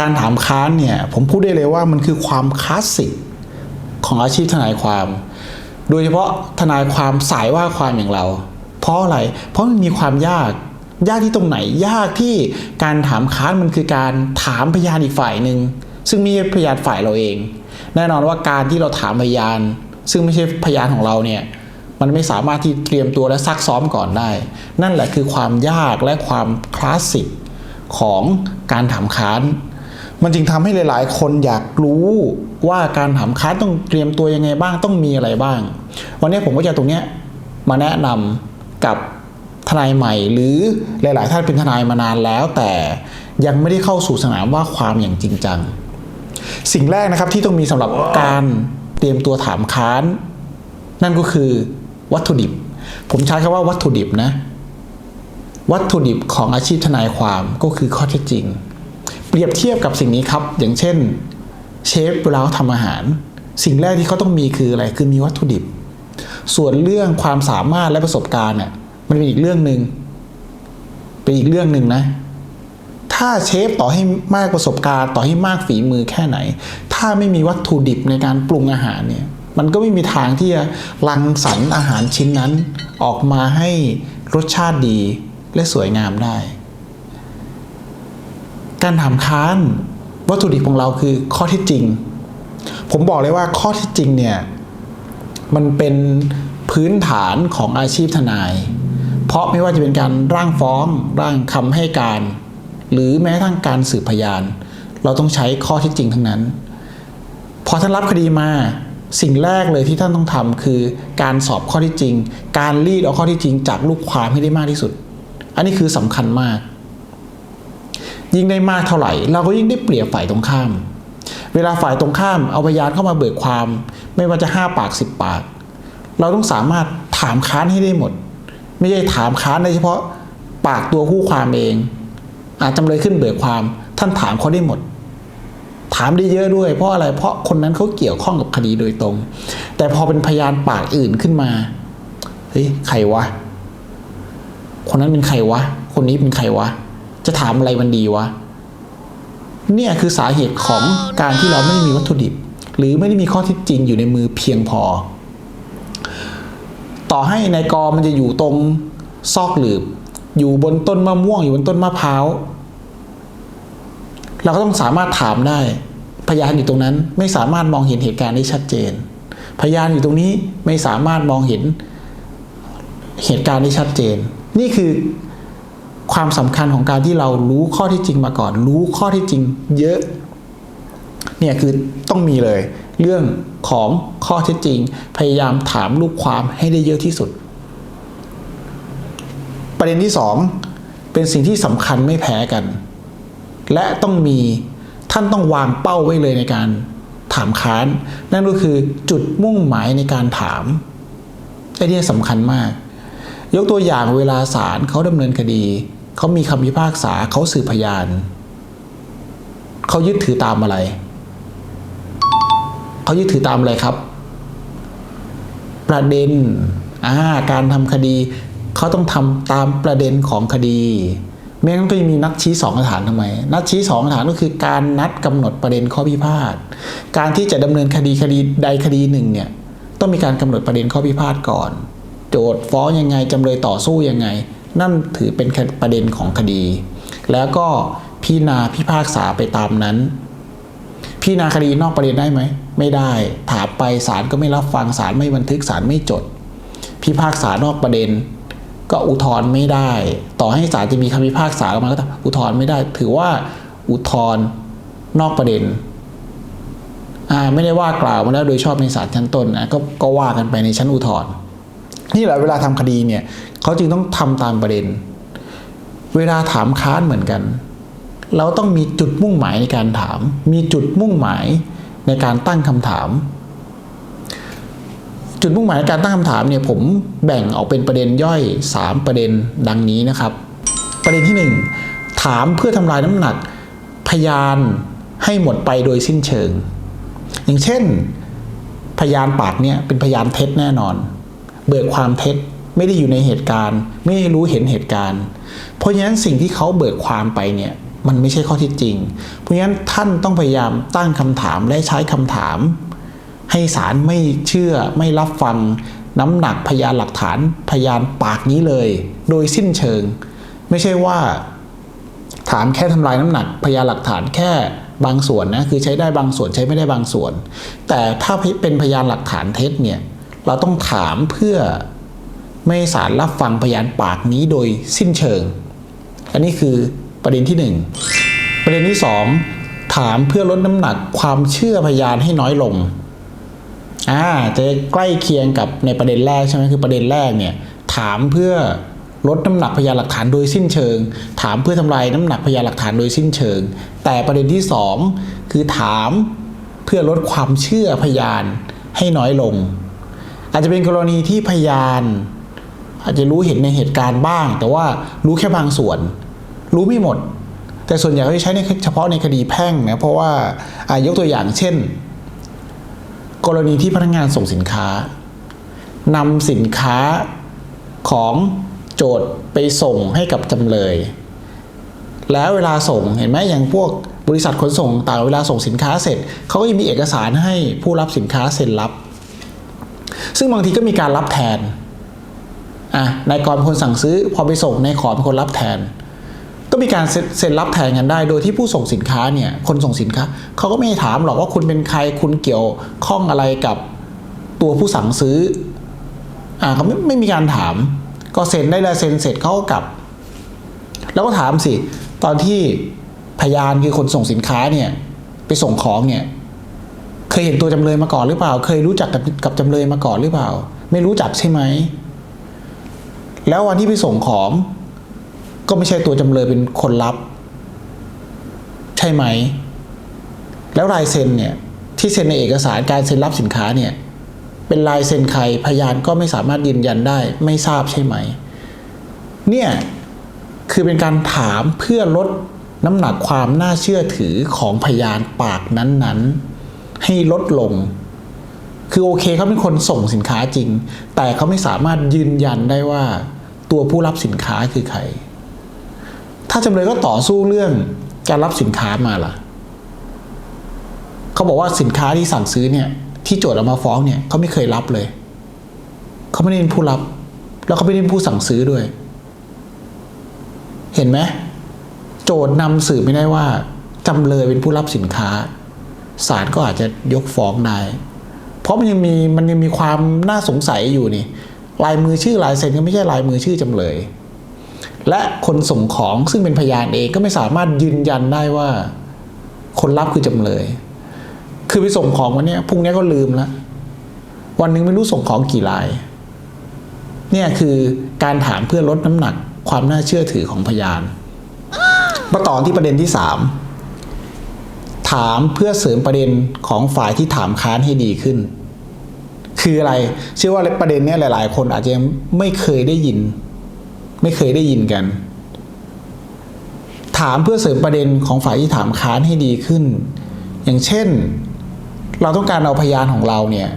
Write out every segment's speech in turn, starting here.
การถามค้านเนี่ยผมพูดได้เลยว่ามันคือความคลาสสิกของอาชีพทนายความ โดยเฉพาะทนายความสายว่าความอย่างเรา เพราะอะไร เพราะมันมีความยาก ยากที่ตรงไหน ยากที่การถามค้านมันคือการถามพยานอีกฝ่ายหนึ่งซึ่งม่ใช่พยานฝ่ายเราเอง แน่นอนว่าการที่เราถามพยาน ซึ่งไม่ใช่พยานของเราเนี่ยมันไม่สามารถที่เตรียมตัวและซักซ้อมก่อนได้ นั่นแหละคือความยากและความคลาสสิกของการถามค้าน มันจึงทำให้หลาย ๆ คนอยากรู้ว่าการถามค้านต้องเตรียมตัวยังไงบ้างต้องมีอะไรบ้าง วันนี้ผมก็จะตรงเนี้ยมาแนะนำกับทนายใหม่ หรือหลาย ๆ ท่านเป็นทนายมานานแล้ว แต่ยังไม่ได้เข้าสู่สนามว่าความอย่างจริงจัง สิ่งแรกนะครับที่ต้องมีสำหรับการเตรียมตัวถามค้าน นั่นก็คือวัตถุดิบ ผมใช้คำว่าวัตถุดิบนะ วัตถุดิบของอาชีพทนายความก็คือข้อเท็จจริง เปรียบเทียบกับสิ่งนี้ครับ อย่างเช่น เชฟเวลาเขาทำอาหาร สิ่งแรกที่เขาต้องมีคืออะไรคือมีวัตถุดิบ ส่วนเรื่องความสามารถและประสบการณ์น่ะมันเป็นอีกเรื่องหนึ่งเป็นอีกเรื่องหนึ่งนะ ถ้าเชฟต่อให้มากประสบการณ์ต่อให้มากฝีมือแค่ไหน ถ้าไม่มีวัตถุดิบในการปรุงอาหารเนี่ยมันก็ไม่มีทางที่จะรังสรรค์อาหารชิ้นนั้น ออกมาให้รสชาติดีและสวยงามได้ การถามค้านวัตถุดิบของเราคือข้อที่จริง ผมบอกเลยว่าข้อที่จริงเนี่ยมันเป็นพื้นฐานของอาชีพทนาย เพราะไม่ว่าจะเป็นการร่างฟ้องร่างคำให้การ หรือแม้กระทั่งการสืบพยาน เราต้องใช้ข้อที่จริงทั้งนั้น พอท่านรับคดีมาสิ่งแรกเลยที่ท่านต้องทำคือการสอบข้อที่จริง การรีดเอาข้อที่จริงจากลูกความให้ได้มากที่สุด อันนี้คือสำคัญมาก ยิ่งได้มากเท่าไหร่ เราก็ยิ่งได้เปรียบฝ่ายตรงข้าม เวลาฝ่ายตรงข้ามเอาพยานเข้ามาเบิกความ ไม่ว่าจะห้าปากสิบปาก เราต้องสามารถถามค้านให้ได้หมด ไม่ใช่ถามค้านได้เฉพาะปากตัวคู่ความเอง อาจจำเลยขึ้นเบิกความ ท่านถามเขาได้หมด ถามได้เยอะด้วย เพราะอะไรเพราะคนนั้นเขาเกี่ยวข้องกับคดีโดยตรง แต่พอเป็นพยานปากอื่นขึ้นมาเฮ้ยใครวะคนนั้นเป็นใครวะ คนนี้เป็นใครวะ จะถามอะไรมันดีวะ เนี่ยคือสาเหตุของการที่เราไม่ได้มีวัตถุดิบ หรือไม่ได้มีข้อเท็จจริงอยู่ในมือเพียงพอ ต่อให้ในายกอมันจะอยู่ตรงซอกหลืบ อยู่บนต้นมะม่วงอยู่บนต้นมะพร้าวเราก็ต้องสามารถถามได้ พยานอยู่ตรงนั้นไม่สามารถมองเห็นเหตุการณ์ได้ชัดเจน พยานอยู่ตรงนี้ไม่สามารถมองเห็นเหตุการณ์ได้ชัดเจน นี่คือ ความสำคัญของการที่เรารู้ข้อที่จริงมาก่อน รู้ข้อที่จริงเยอะ เนี่ยคือต้องมีเลย เรื่องของข้อเท็จจริง พยายามถามลูกความให้ได้เยอะที่สุด ประเด็นที่สองเป็นสิ่งที่สำคัญไม่แพ้กัน และต้องมีท่านต้องวางเป้าไว้เลยในการถามค้าน นั่นก็คือจุดมุ่งหมายในการถามไอ้นี่สำคัญมาก ยกตัวอย่างเวลาศาลเขาดำเนินคดี เขามีคำพิพากษาเขาสืบพยาน เขายึดถือตามอะไร เขายึดถือตามอะไรครับ ประเด็นอ่าการทำคดีเขาต้องทำตามประเด็นของคดีไม่งั้นก็จะมีนัดชี้สองสถานทำไม นัดชี้สองสถานก็คือการนัดกำหนดประเด็นข้อพิพาท การที่จะดำเนินคดีคดีใดคดีหนึ่งเนี่ยต้องมีการกำหนดประเด็นข้อพิพาทก่อน โจทย์ฟ้องยังไงจำเลยต่อสู้ยังไง นั่นถือเป็นประเด็นของคดี แล้วก็พิจารณาพิพากษาไปตามนั้นพิจารณาคดีนอกประเด็นได้ไหม ไม่ได้ ถามไปศาลก็ไม่รับฟังศาลไม่บันทึกศาลไม่จด พิพากษานอกประเด็น ก็อุทธรณ์ไม่ได้ ต่อให้ศาลจะมีคำพิพากษาออกมาก็อุทธรณ์ไม่ได้ ถือว่าอุทธรณ์นอกประเด็นอ่าไม่ได้ว่ากล่าวมาแล้วโดยชอบในศาลชั้นต้นนะก็ก็ว่ากันไปในชั้นอุทธรณ์ นี่แหละเวลาทำคดีเนี่ยเขาจึงต้องทำตามประเด็น เวลาถามค้านเหมือนกัน เราต้องมีจุดมุ่งหมายในการถาม มีจุดมุ่งหมายในการตั้งคำถาม จุดมุ่งหมายในการตั้งคำถามเนี่ยผมแบ่งออกเป็นประเด็นย่อย 3 ประเด็นดังนี้นะครับ ประเด็นที่ 1 ถามเพื่อทำลายน้ำหนักพยานให้หมดไปโดยสิ้นเชิง อย่างเช่น พยานปากเนี่ยเป็นพยานเท็จแน่นอน เบิกความเท็จไม่ได้อยู่ในเหตุการณ์ ไม่ได้รู้เห็นเหตุการณ์ เพราะฉะนั้นสิ่งที่เขาเบิกความไปเนี่ยมันไม่ใช่ข้อท็จจริง เพราะฉะนั้นท่านต้องพยายามตั้งคำถามและใช้คำถาม ให้ศาลไม่เชื่อไม่รับฟัง น้ำหนักพยานหลักฐานพยานปากนี้เลย โดยสิ้นเชิง ไม่ใช่ว่า ถามแค่ทำลายน้ำหนัก พยานหลักฐานแค่บางส่วนนะคือใช้ได้บางส่วนใช้ไม่ได้บางส่วน แต่ถ้าเป็นพยานหลักฐานเท็จเนี่ย เราต้องถามเพื่อไม่ให้ศาลรับฟังพยานปากนี้โดยสิ้นเชิง อันนี้คือประเด็นที่หนึ่งประเด็นที่สองถามเพื่อลดน้ำหนักความเชื่อพยานให้น้อยลงอ่าจะใกล้เคียงกับในประเด็นแรกใช่ไหมคือประเด็นแรกเนี่ยถามเพื่อลดน้ำหนักพยานหลักฐานโดยสิ้นเชิง ถามเพื่อทำลายน้ำหนักพยานหลักฐานโดยสิ้นเชิง แต่ประเด็นที่สองคือถามเพื่อลดความเชื่อพยานให้น้อยลง อาจจะเป็นกรณีที่พยาน อาจจะรู้เห็นในเหตุการณ์บ้าง แต่ว่ารู้แค่บางส่วน รู้ไม่หมด แต่ส่วนใหญ่เขาจะใช้ในเฉพาะในคดีแพ่งนะเพราะว่าอายกตัวอย่างเช่น กรณีที่พนักงานส่งสินค้านำสินค้าของโจทย์ไปส่งให้กับจำเลย แล้วเวลาส่งเห็นไหมอย่างพวกบริษัทขนส่งต่างเวลาส่งสินค้าเสร็จเขาก็จะมีเอกสารให้ผู้รับสินค้าเซ็นรับ ซึ่งบางทีก็มีการรับแทนอะนายกรเป็นคนสั่งซื้อ พอไปส่งนายขอเป็นคนรับแทน ก็มีการเซ็นรับแทนกันได้ โดยที่ผู้ส่งสินค้าเนี่ยคนส่งสินค้าเขาก็ไม่ถามหรอกว่าคุณเป็นใครคุณเกี่ยวข้องอะไรกับตัวผู้สั่งซื้ออ่าเขาไม่ไม่มีการถาม ก็เซ็นได้เลยเซ็นเสร็จเขาก็กลับ แล้วก็ถามสิ ตอนที่พยานคือคนส่งสินค้าเนี่ยไปส่งของเนี่ย ยเห็นตัวจำเลยมาก่อนหรือเปล่า เคยรู้จักกับกับจำเลยมาก่อนหรือเปล่า ไม่รู้จักใช่ไหม แล้ววันที่ไปส่งของ ก็ไม่ใช่ตัวจำเลยเป็นคนรับ ใช่ไหม แล้วลายเซ็นเนี่ยที่เซ็นในเอกสารการเซ็นรับสินค้าเนี่ยเป็นลายเซ็นใครพยานก็ไม่สามารถยืนยันได้ ไม่ทราบใช่ไหม เนี่ยคือเป็นการถามเพื่อลดน้ำหนักความน่าเชื่อถือของพยานปากนั้นๆ ให้ลดลง คือโอเคเขาเป็นคนส่งสินค้าจริง แต่เขาไม่สามารถยืนยันได้ว่า ตัวผู้รับสินค้าคือใคร ถ้าจำเลยก็ต่อสู้เรื่องการรับสินค้ามาล่ะเขาบอกว่าสินค้าที่สั่งซื้อเนี่ย ที่โจทย์เอามาฟ้องเนี่ยเขาไม่เคยรับเลยเขาไม่ได้เป็นผู้รับ แล้วเขาไม่ได้เป็นผู้สั่งซื้อด้วย เห็นไหมโจทย์นำสืบไม่ได้ว่าจำเลยเป็นผู้รับสินค้า ศาลก็อาจจะยกฟ้องได้ เพราะมันยังมีมันยังมีความน่าสงสัยอยู่นี่ ลายมือชื่อลายเซ็นก็ไม่ใช่ลายมือชื่อจำเลย และคนส่งของซึ่งเป็นพยานเองก็ไม่สามารถยืนยันได้ว่า คนรับคือจำเลย คือไปส่งของวันนี้พรุ่งนี้ก็ลืมแล้ววันหนึ่งไม่รู้ส่งของกี่ลาย เนี่ยคือการถามเพื่อลดน้ำหนักความน่าเชื่อถือของพยาน มาต่อที่ประเด็นที่สาม ถามเพื่อเสริมประเด็นของฝ่ายที่ถามค้านให้ดีขึ้น คืออะไร เชื่อว่าประเด็นนี้หลาย ๆ คนอาจจะไม่เคยได้ยิน ไม่เคยได้ยินกัน ถามเพื่อเสริมประเด็นของฝ่ายที่ถามค้านให้ดีขึ้น อย่างเช่น เราต้องการเอาพยานของเราเนี่ย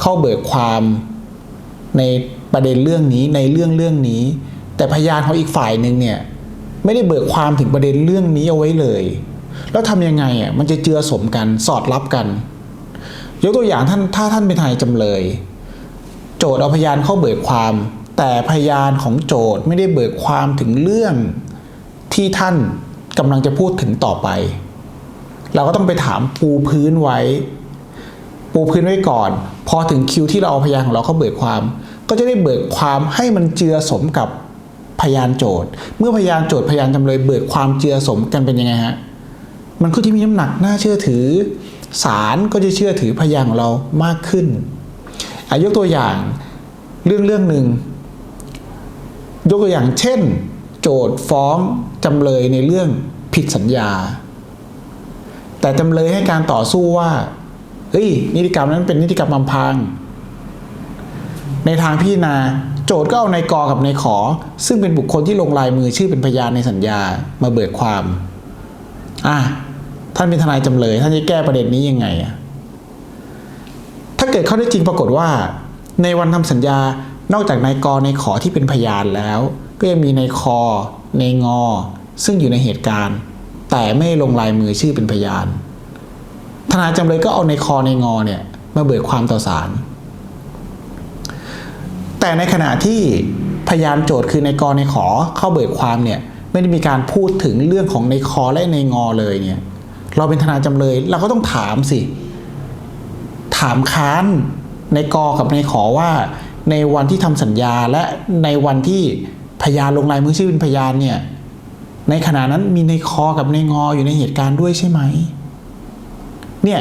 เข้าเบิกความในประเด็นเรื่องนี้ในเรื่องเรื่องนี้ แต่พยานของอีกฝ่ายหนึ่งเนี่ยไม่ได้เบิกความถึงประเด็นเรื่องนี้เอาไว้เลย แล้วทำยังไงอะมันจะเจือสมกันสอดรับกัน ยกตัวอย่างท่านถ้าท่านเป็นทนายจำเลย โจทย์เอาพยานเข้าเบิกความ แต่พยานของโจทย์ไม่ได้เบิกความถึงเรื่องที่ท่านกำลังจะพูดถึงต่อไป เราก็ต้องไปถามปูพื้นไว้ ปูพื้นไว้ก่อน พอถึงคิวที่เราเอาพยานของเราเข้าเบิกความ ก็จะได้เบิกความให้มันเจือสมกับพยานโจทย์ เมื่อพยานโจทย์พยานจำเลยเบิกความเจือสมกันเป็นยังไงฮะ มันก็จะมีน้ำหนักน่าเชื่อถือศาลก็จะเชื่อถือพยานของเรามากขึ้นอายกตัวอย่างเรื่องเรื่องหนึ่งยกตัวอย่างเช่น โจทย์ฟ้องจำเลยในเรื่องผิดสัญญา แต่จำเลยให้การต่อสู้ว่าเฮ้ยนิติกรรมนั้นเป็นนิติกรรมอำพรางในทางพิจารณาโจทย์ก็เอานายกอกับนายขอ ซึ่งเป็นบุคคลที่ลงลายมือชื่อเป็นพยานในสัญญามาเบิกความ อะ ท่านเป็นทนายจำเลย ท่านจะแก้ประเด็นนี้ยังไงอะถ้าเกิดข้อได้จริงปรากฏว่า ในวันทำสัญญานอกจากนายกนขอที่เป็นพยานแล้ว ก็ยังมีนายคอนายงอ ซึ่งอยู่ในเหตุการณ์ แต่ไม่ลงลายมือชื่อเป็นพยาน ทนายจำเลยก็เอาในคอในงอเนี่ยมาเบิกความต่อศาลแต่ในขณะที่พยานโจทย์คือในกรในขอเข้าเบิกความเนี่ยไม่ได้มีการพูดถึงเรื่องของในคอและในงอเลยเนี่ย เราเป็นทนายจำเลย เราก็ต้องถามสิ ถามค้านในกอกับในขอว่า ในวันที่ทำสัญญาและในวันที่พยานลงลายมือชื่อเป็นพยานเนี่ย ในขณะนั้นมีในคอกับในงออยู่ในเหตุการณ์ด้วยใช่ไหม เนี่ย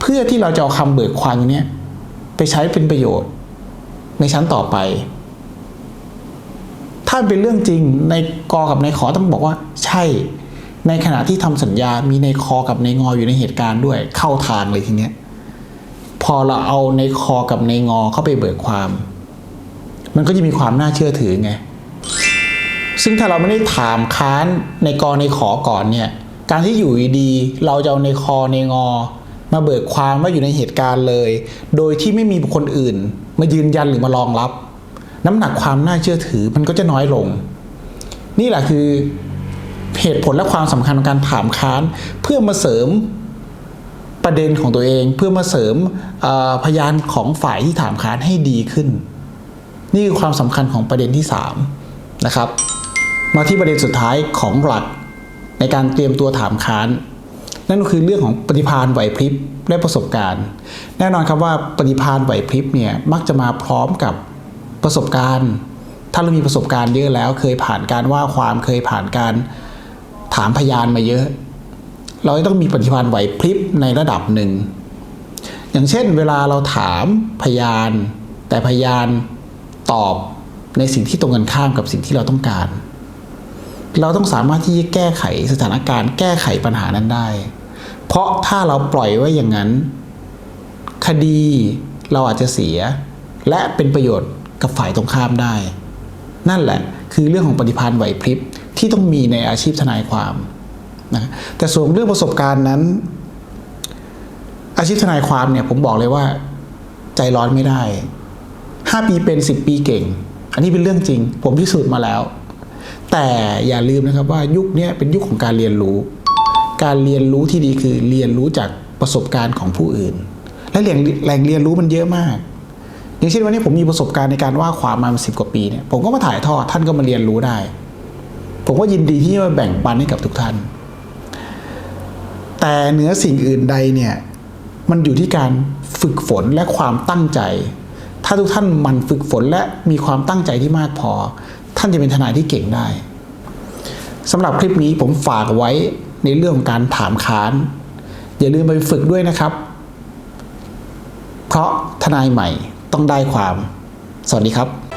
เพื่อที่เราจะเอาคำเบิกความเนี้ยไปใช้เป็นประโยชน์ในชั้นต่อไป ถ้าเป็นเรื่องจริงในกอกับในขอต้องบอกว่า ใช่ ในขณะที่ทำสัญญามีในคอกับในงออยู่ในเหตุการณ์ด้วยเข้าทางเลยทีเนี้ยพอเราเอาในคอกับในงอเข้าไปเบิกความ มันก็จะมีความน่าเชื่อถือไง ซึ่งถ้าเราไม่ได้ถามค้านในกอในขอก่อนเนี่ย การที่อยู่ดีเราจะเอาในคอในงอ มาเบิกความว่าอยู่ในเหตุการณ์เลย โดยที่ไม่มีบุคคลอื่น มายืนยันหรือมารองรับ น้ำหนักความน่าเชื่อถือมันก็จะน้อยลง นี่แหละคือ เหตุผลและความสำคัญของการถามค้านเพื่อมาเสริมประเด็นของตัวเอง เพื่อมาเสริมพยานของฝ่ายที่ถามค้านให้ดีขึ้น นี่คือความสำคัญของประเด็นที่สามนะครับ มาที่ประเด็นสุดท้ายของหลักในการเตรียมตัวถามค้าน นั่นก็คือเรื่องของปฏิภาณไหวพริบและประสบการณ์ แน่นอนครับว่าปฏิภาณไหวพริบเนี่ยมักจะมาพร้อมกับประสบการณ์ ถ้าเรามีประสบการณ์เยอะแล้ว เคยผ่านการว่าความเคยผ่านการ ถามพยานมาเยอะ เราต้องมีปฏิภาณไหวพริบในระดับหนึ่ง อย่างเช่น เวลาเราถามพยาน แต่พยานตอบในสิ่งที่ตรงกันข้ามกับสิ่งที่เราต้องการ เราต้องสามารถที่จะแก้ไขสถานการณ์แก้ไขปัญหานั้นได้ เพราะถ้าเราปล่อยไว้อย่างนั้น คดีเราอาจจะเสีย และเป็นประโยชน์กับฝ่ายตรงข้ามได้ นั่นแหละ คือเรื่องของปฏิภาณไหวพริบ ที่ต้องมีในอาชีพทนายความนะแต่ส่วนเรื่องประสบการณ์นั้น อาชีพทนายความเนี่ยผมบอกเลยว่า ใจร้อนไม่ได้ห้าปีเป็นสิบปีเก่ง อันนี้เป็นเรื่องจริง ผมพิสูจน์มาแล้ว แต่อย่าลืมนะครับว่ายุคนี้เป็นยุคของการเรียนรู้ การเรียนรู้ที่ดีคือเรียนรู้จากประสบการณ์ของผู้อื่น และแหล่งแหล่งเรียนรู้มันเยอะมากอย่างเช่นวันนี้ผมมีประสบการณ์ในการว่าความมาสิบกว่าปีเนี่ยผมก็มาถ่ายทอดท่านก็มาเรียนรู้ได้ ผมก็ยินดีที่จะมาแบ่งปันให้กับทุกท่าน แต่เหนือสิ่งอื่นใดเนี่ย มันอยู่ที่การฝึกฝนและความตั้งใจ ถ้าทุกท่านมันฝึกฝนและมีความตั้งใจที่มากพอ ท่านจะเป็นทนายที่เก่งได้สำหรับคลิปนี้ผมฝากไว้ในเรื่องของการถามค้าน อย่าลืมไปฝึกด้วยนะครับ เพราะทนายใหม่ต้องได้ความ สวัสดีครับ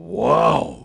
Whoa.